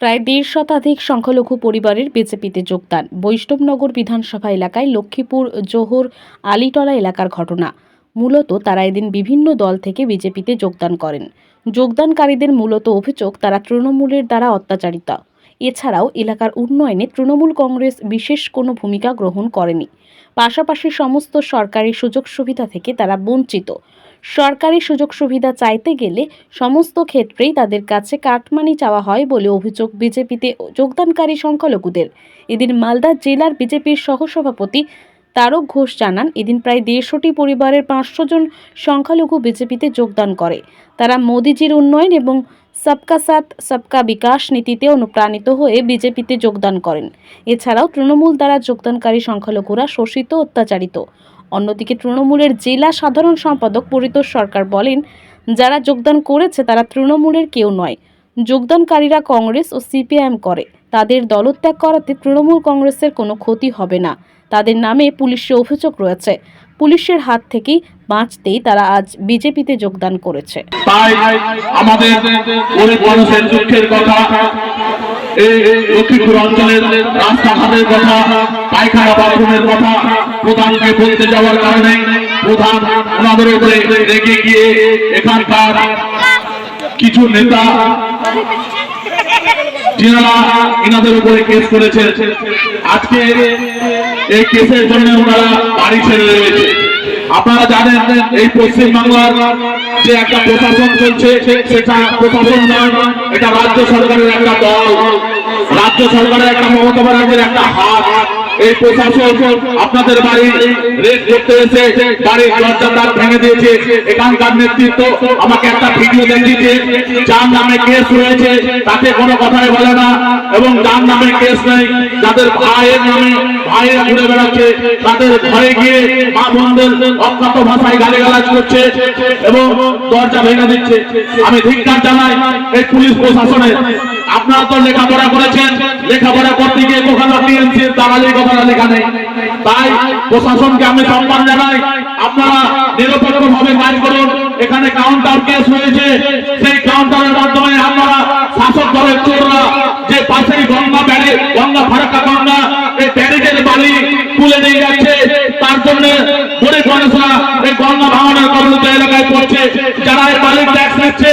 প্রায় দেড় শতাধিক সংখ্যালঘু পরিবারের বিজেপিতে যোগদান। বৈষ্ণবনগর বিধানসভা এলাকায় লক্ষ্মীপুর, জোহর আলিটলা এলাকার ঘটনা। মূলত তারা এদিন বিভিন্ন দল থেকে বিজেপিতে যোগদান করেন। যোগদানকারীদের মূলত অভিযোগ, তারা তৃণমূলের দ্বারা অত্যাচারিত। এছাড়াও এলাকার উন্নয়নে তৃণমূল কংগ্রেস বিশেষ কোনো ভূমিকা গ্রহণ করেনি। পাশাপাশি সমস্ত সরকারি সুযোগ সুবিধা থেকে তারা বঞ্চিত। সরকারি সুযোগ সুবিধা চাইতে গেলে সমস্ত ক্ষেত্রেই তাদের কাছে কাটমানি চাওয়া হয় বলে অভিযোগ বিজেপিতে যোগদানকারী সংখ্যালঘুদের। এদিন মালদা জেলার বিজেপির সহসভাপতি তারক ঘোষ জানান, এদিন প্রায় দেড়শোটি পরিবারের পাঁচশো জন সংখ্যালঘু বিজেপিতে যোগদান করে। তারা মোদিজির উন্নয়ন এবং সবকা সাথ, সবকা বিকাশ নীতিতে অনুপ্রাণিত হয়ে বিজেপিতে যোগদান করেন। এছাড়াও তৃণমূল দ্বারা যোগদানকারী সংখ্যালঘুরা শোষিত, অত্যাচারিত। অন্যদিকে তৃণমূলের জেলা সাধারণ সম্পাদক পরিতোষ সরকার বলেন, যারা যোগদান করেছে তারা তৃণমূলের কেউ নয়। যোগদানকারীরা কংগ্রেস ও সিপিআইএম করে। তাদের দলত্যাগ করাতে তৃণমূল কংগ্রেসের কোনো ক্ষতি হবে না। তাদের নামে পুলিশের অভিযোগ রয়েছে। পুলিশের হাত থেকেই বাঁচতেই তারা আজ বিজেপিতে যোগদান করেছে। তাই আমাদের মানুষের দুঃখের কথা এই লক্ষ্মীপুর অঞ্চলের রাস্তাঘাটের কথা, পায়খানা বাথরুমের কথা প্রধানকে বলতে যাওয়ার কারণে প্রধান ওনাদের উপরে রেগে গিয়ে এখানকার কিছু নেতা আপনারা জানেন এই পশ্চিম বাংলার যে একটা প্রশাসন চলছে, সেটা প্রশাসন নয়, এটা রাজ্য সরকারের একটা দল। রাজ্য সরকারের একটা মমতা ব্যানার্জির একটা হাত। এই প্রশাসন আপনাদের বাড়ি রেড করতে এসে বাড়ির দরজা দ্বার ভেঙে দিয়েছে। এখানকার নেতৃত্ব আমাকে একটা ভিডিও দেখিয়েছে যার নামে কেস রয়েছে, তাতে কোনো কথাই বলে না। এবং যার নামে কেস নেই, যাদের ভাইয়ের নামে ভাইয়ের ঘুরে বেড়াচ্ছে, তাদের ঘরে গিয়ে মা বোনদের অজ্ঞাত ভাষায় গালিগালাজ করছে এবং দরজা ভেঙে দিচ্ছে। আমি ধিক্কার জানাই এই পুলিশ প্রশাসনের। আপনারা তো লেখাপড়া করেছেন লেখাপড়া করতে গিয়ে কোথাও টিএমসি দালালির কথাটা লেখা নেই। তাই প্রশাসনকে আমি সম্মান জানাই। আপনারা নিরপেক্ষ ভাবে কাজ করুন। এখানে কাউন্টার কেস হয়েছে। সেই কাউন্টারের মাধ্যমে আপনারা শাসক দলের চোররা যে পাশেই গঙ্গা ব্যারে, গঙ্গা ফারাক্কা গঙ্গা, এই ব্যারেজের বালি তুলে নিয়ে যাচ্ছে। তার জন্য গরিব মানুষরা এই গঙ্গা ভাঙনের কবলিত এলাকায় পড়ছে। যারা এই বালির ট্যাক্স নিচ্ছে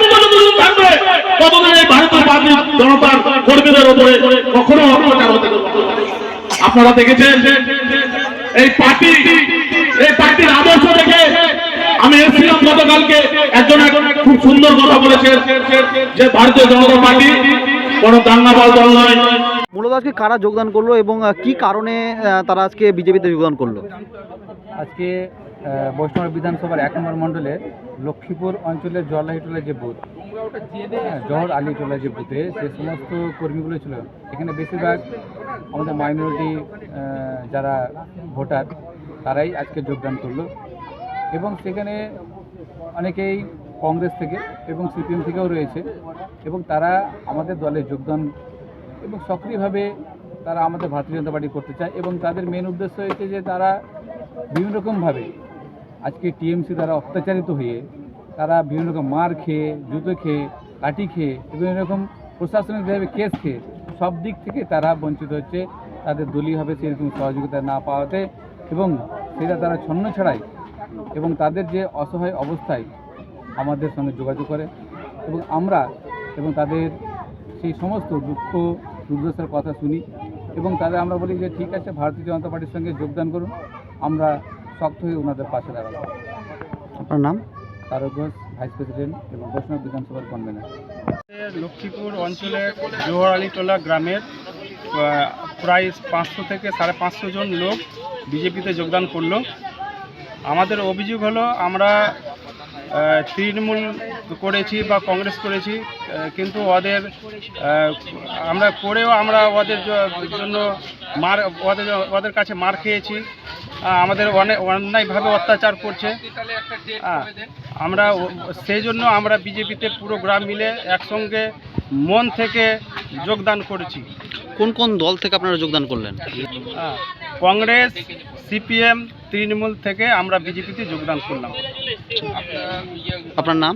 ততদিন এই ভারতের পার্টি জনতার কর্মীদের উপরে কখনো অত্যাচার হতে আপনারা দেখেছেন? এই পার্টি, এই পার্টির আদর্শ দেখে আমি এসেছিলাম গতকালকে একজন খুব সুন্দর কথা বলেছেন যে ভারতীয় জনতা পার্টি কোনো দাঙ্গাবাল দল নয়। মূলত আজকে কারা যোগদান করল এবং কি কারণে তারা আজকে বিজেপিতে যোগদান করল? আজকে বৈষ্ণব বিধানসভার এক নম্বর মণ্ডলে লক্ষ্মীপুর অঞ্চলের জলাহিটোলা যে বুথ হ্যাঁ, জহর আলীটোলা যে বুথে সে সমস্ত কর্মীগুলো ছিল। এখানে বেশিরভাগ আমাদের মাইনরিটি যারা ভোটার তারাই আজকে যোগদান করল। এবং সেখানে অনেকেই কংগ্রেস থেকে এবং সিপিএম থেকেও রয়েছে এবং তারা আমাদের দলে যোগদান এবং সক্রিয়ভাবে তারা আমাদের ভারতীয় জনতা পার্টি করতে চায় এবং তাদের মেন উদ্দেশ্য হয়েছে যে তারা বিভিন্ন রকমভাবে আজকে টিএমসি দ্বারা অত্যাচারিত হয়ে তারা বিভিন্ন রকম মার খেয়ে, জুতো খেয়ে, লাঠি খেয়ে বিভিন্ন রকম প্রশাসনিকভাবে কেস খেয়ে সব দিক থেকে তারা বঞ্চিত হচ্ছে। তাদের দলীয়ভাবে সেরকম সহযোগিতা না পাওয়াতে এবং সেটা তারা ছন্ন ছাড়াই এবং তাদের যে অসহায় অবস্থায় আমাদের সঙ্গে যোগাযোগ করে এবং আমরা এবং তাদের সেই সমস্ত দুঃখ দুর্দশার কথা শুনি এবং তাদের আমরা বলি যে ঠিক আছে ভারতীয় জনতা পার্টির সঙ্গে যোগদান করুন আমরা শক্ত হয়ে ওনাদের পাশে দাঁড়াবো। আপনার নাম? তারক ঘোষ ভাইস প্রেসিডেন্ট এবং বৈষ্ণব বিধানসভার কনভেনার লক্ষ্মীপুর অঞ্চলের জোহর আলীটোলা গ্রামের প্রায় পাঁচশো থেকে সাড়ে পাঁচশো জন লোক বিজেপিতে যোগদান করল। আমাদের অভিযোগ হলো আমরা তৃণমূল করেছি বা কংগ্রেস করেছি কিন্তু ওদের আমরা করেও আমরা ওদের জন্য মার ওদের ওদের কাছে মার খেয়েছি। আমাদের অনেক অন্যায়ভাবে অত্যাচার করছে। আমরা সেই জন্য আমরা বিজেপিতে পুরো গ্রাম মিলে একসঙ্গে মন থেকে যোগদান করেছি। কোন কোন দল থেকে আপনারা যোগদান করলেন? কংগ্রেস সিপিএম তৃণমূল থেকে আমরা বিজেপিতে যোগদান করলাম। আপনার নাম?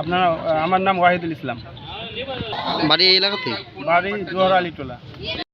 আপনার আমার নাম ওয়াহিদুল ইসলাম। বাড়ি এলাকাতে? বাড়ি জোহর আলী টোলা